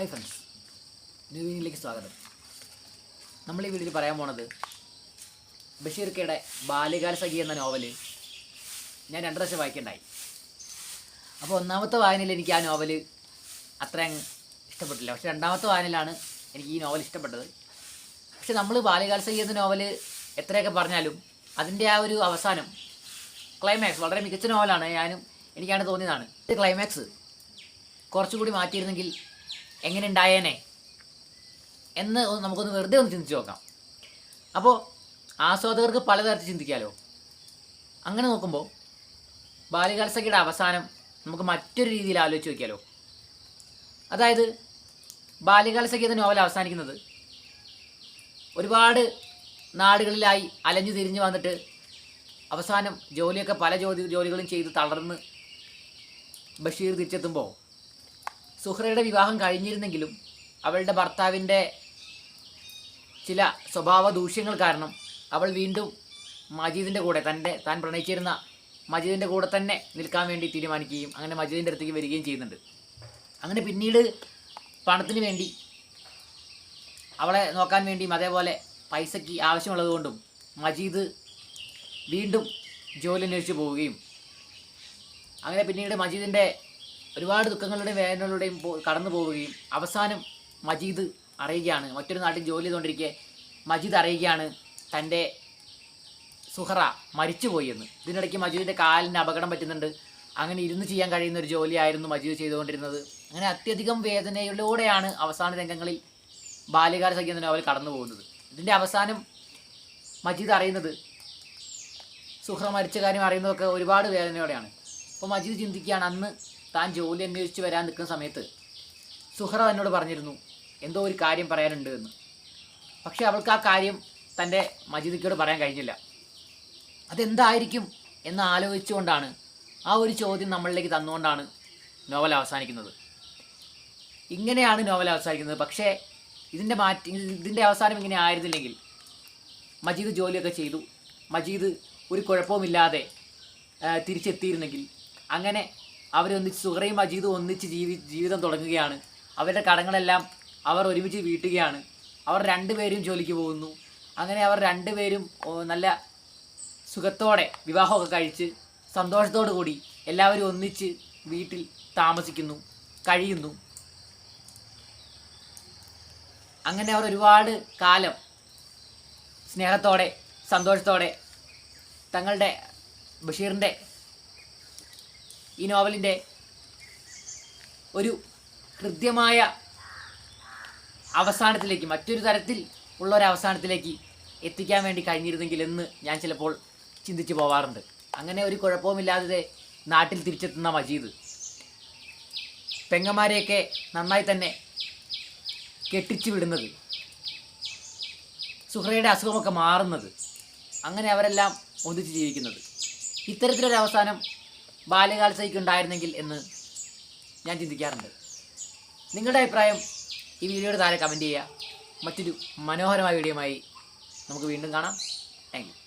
Hi friends new വീനിലേക്ക് സ്വാഗതം. നമ്മൾ ഈ വീഡിയോയിൽ പറയാൻ പോണത് ബഷീർ കെയുടെ ബാല്യകാല സഖി എന്ന നോവൽ ഞാൻ രണ്ട് പ്രാവശ്യം വായിക്കണ്ടായി. അപ്പോൾ ഒന്നാമത്തെ വായനയിൽ എനിക്ക് ആ നോവൽ അത്രയും ഇഷ്ടപ്പെട്ടില്ല. പക്ഷെ രണ്ടാമത്തെ വായനയിലാണ് എനിക്ക് ഈ നോവൽ ഇഷ്ടപ്പെട്ടത്. പക്ഷെ നമ്മൾ ബാല്യകാല സഖി എന്ന നോവൽ എത്രയൊക്കെ പറഞ്ഞാലും അതിന്റെ ആ ഒരു അവസാനം ക്ലൈമാക്സ് വളരെ മികച്ച നോവലാണ്. ഞാനും എനിക്കാണ് തോന്നിയതാണ്. ക്ലൈമാക്സ് കുറച്ചുകൂടി മാറ്റിയിരുന്നെങ്കിൽ എങ്ങനെ ഉണ്ടായേനെ എന്ന് നമുക്കൊന്ന് വെറുതെ ഒന്ന് ചിന്തിച്ച് നോക്കാം. അപ്പോൾ ആസ്വാദകർക്ക് പലതരത്തിൽ ചിന്തിക്കാമല്ലോ അങ്ങനെ നോക്കുമ്പോൾ ബാലികാത്സഖയുടെ അവസാനം നമുക്ക് മറ്റൊരു രീതിയിൽ ആലോചിച്ച് നോക്കിയാലോ? അതായത് ബാല്യകാലസഖി എന്ന നോവൽ അവസാനിക്കുന്നത് ഒരുപാട് നാടുകളിലായി അലഞ്ഞു തിരിഞ്ഞു വന്നിട്ട് അവസാനം ജോലിയൊക്കെ പല ജോലി ജോലികളും ചെയ്ത് തളർന്ന് ബഷീർ തിരിച്ചെത്തുമ്പോൾ സുഹ്രയുടെ വിവാഹം കഴിഞ്ഞിരുന്നെങ്കിലും അവളുടെ ഭർത്താവിന്റെ ചില സ്വഭാവ ദൂഷ്യങ്ങൾ കാരണം അവൾ വീണ്ടും മജീദിന്റെ കൂടെ തന്റെ താൻ പ്രണയിച്ചിരുന്ന മജീദിന്റെ കൂടെ തന്നെ നിൽക്കാൻ വേണ്ടി തീരുമാനിക്കുകയും അങ്ങനെ മജീദിന്റെ അടുത്തേക്ക് വരികയും ചെയ്യുന്നുണ്ട്. അങ്ങനെ പിന്നീട് പണത്തിന് വേണ്ടി അവളെ നോക്കാൻ വേണ്ടിയും അതേപോലെ പൈസയ്ക്ക് ആവശ്യമുള്ളതുകൊണ്ടും മജീദ് വീണ്ടും ജോലി അന്വേഷിച്ച് പോവുകയും. അങ്ങനെ പിന്നീട് മജീദിന്റെ ഒരുപാട് ദുഃഖങ്ങളുടെയും വേദനകളുടെയും കടന്നു പോവുകയും അവസാനം മജീദ് അറിയുകയാണ്. മറ്റൊരു നാട്ടിൽ ജോലി ചെയ്തുകൊണ്ടിരിക്കെ മജീദ് അറിയുകയാണ് തന്റെ സുഹറ മരിച്ചുപോയി എന്ന്. ഇതിനിടയ്ക്ക് മജീദിന്റെ കാലിന് അപകടം പറ്റുന്നുണ്ട്. അങ്ങനെ ഇരുന്ന് ചെയ്യാൻ കഴിയുന്ന ഒരു ജോലിയായിരുന്നു മജീദ് ചെയ്തുകൊണ്ടിരുന്നത്. അങ്ങനെ അത്യധികം വേദനയിലൂടെയാണ് അവസാന രംഗങ്ങളിൽ ബാല്യകാല സഖ്യ എന്ന നോവൽ കടന്നു പോകുന്നത്. ഇതിന്റെ അവസാനം മജീദ് അറിയുന്നത് സുഹറ മരിച്ച കാര്യം അറിയുന്നതൊക്കെ ഒരുപാട് വേദനയോടെയാണ്. അപ്പോൾ മജീദ് ചിന്തിക്കുകയാണ് അന്ന് താൻ ജോലി അന്വേഷിച്ച് വരാൻ നിൽക്കുന്ന സമയത്ത് സുഹ്ര എന്നോട് പറഞ്ഞിരുന്നു എന്തോ ഒരു കാര്യം പറയാനുണ്ട് എന്ന്. പക്ഷേ അവൾക്ക് ആ കാര്യം തന്റെ മജീദിക്കോട് പറയാൻ കഴിഞ്ഞില്ല. അതെന്തായിരിക്കും എന്ന് ആലോചിച്ചുകൊണ്ടാണ് ആ ഒരു ചോദ്യം നമ്മളിലേക്ക് തന്നുകൊണ്ടാണ് നോവൽ അവസാനിക്കുന്നത്. ഇങ്ങനെയാണ് നോവൽ അവസാനിക്കുന്നത്. പക്ഷേ ഇതിന്റെ മാറ്റി ഇതിന്റെ അവസാനം ഇങ്ങനെ ആയിരുന്നില്ലെങ്കിൽ മജീദ് ജോലിയൊക്കെ ചെയ്തു. മജീദ് ഒരു കുഴപ്പവുമില്ലാതെ തിരിച്ചെത്തിയിരുന്നെങ്കിൽ അങ്ങനെ അവരൊന്നിച്ച് സുഹറയും മജീദും ഒന്നിച്ച് ജീവി ജീവിതം തുടങ്ങുകയാണ്. അവരുടെ കടങ്ങളെല്ലാം അവർ ഒരുമിച്ച് വീട്ടുകയാണ്. അവർ രണ്ടുപേരും ജോലിക്ക് പോകുന്നു. അങ്ങനെ അവർ രണ്ടുപേരും നല്ല സുഖത്തോടെ വിവാഹമൊക്കെ കഴിച്ച് സന്തോഷത്തോടു കൂടി എല്ലാവരും ഒന്നിച്ച് വീട്ടിൽ താമസിക്കുന്നു കഴിയുന്നു. അങ്ങനെ അവർ ഒരുപാട് കാലം സ്നേഹത്തോടെ സന്തോഷത്തോടെ തങ്ങളുടെ ബഷീറിന്റെ ഈ നോവലിന്റെ ഒരു ഹൃദ്യമായ അവസാനത്തിലേക്ക് മറ്റൊരു തരത്തിൽ ഉള്ള ഒരു അവസാനത്തിലേക്ക് എത്തിക്കാൻ വേണ്ടി കഴിഞ്ഞിരുന്നെങ്കിൽ എന്ന് ഞാൻ ചിലപ്പോൾ ചിന്തിച്ചു പോവാറുണ്ട്. അങ്ങനെ ഒരു കുഴപ്പവുമില്ലാതെ നാട്ടിൽ തിരിച്ചെത്തുന്ന മജീദ്. പെങ്ങന്മാരെയൊക്കെ നന്നായി തന്നെ കെട്ടിച്ചു വിടുന്നത്. സുഹ്രയുടെ അസുഖമൊക്കെ മാറുന്നത്. അങ്ങനെ അവരെല്ലാം ഒന്നിച്ച് ജീവിക്കുന്നത്. ഇത്തരത്തിലൊരു അവസാനം ബാല്യകാലത്തേക്ക് ഉണ്ടായിരുന്നെങ്കിൽ എന്ന് ഞാൻ ചിന്തിക്കാറുണ്ട്. നിങ്ങളുടെ അഭിപ്രായം ഈ വീഡിയോയുടെ താഴെ കമന്റ് ചെയ്യുക. മറ്റൊരു മനോഹരമായ വീഡിയോയുമായി നമുക്ക് വീണ്ടും കാണാം. താങ്ക്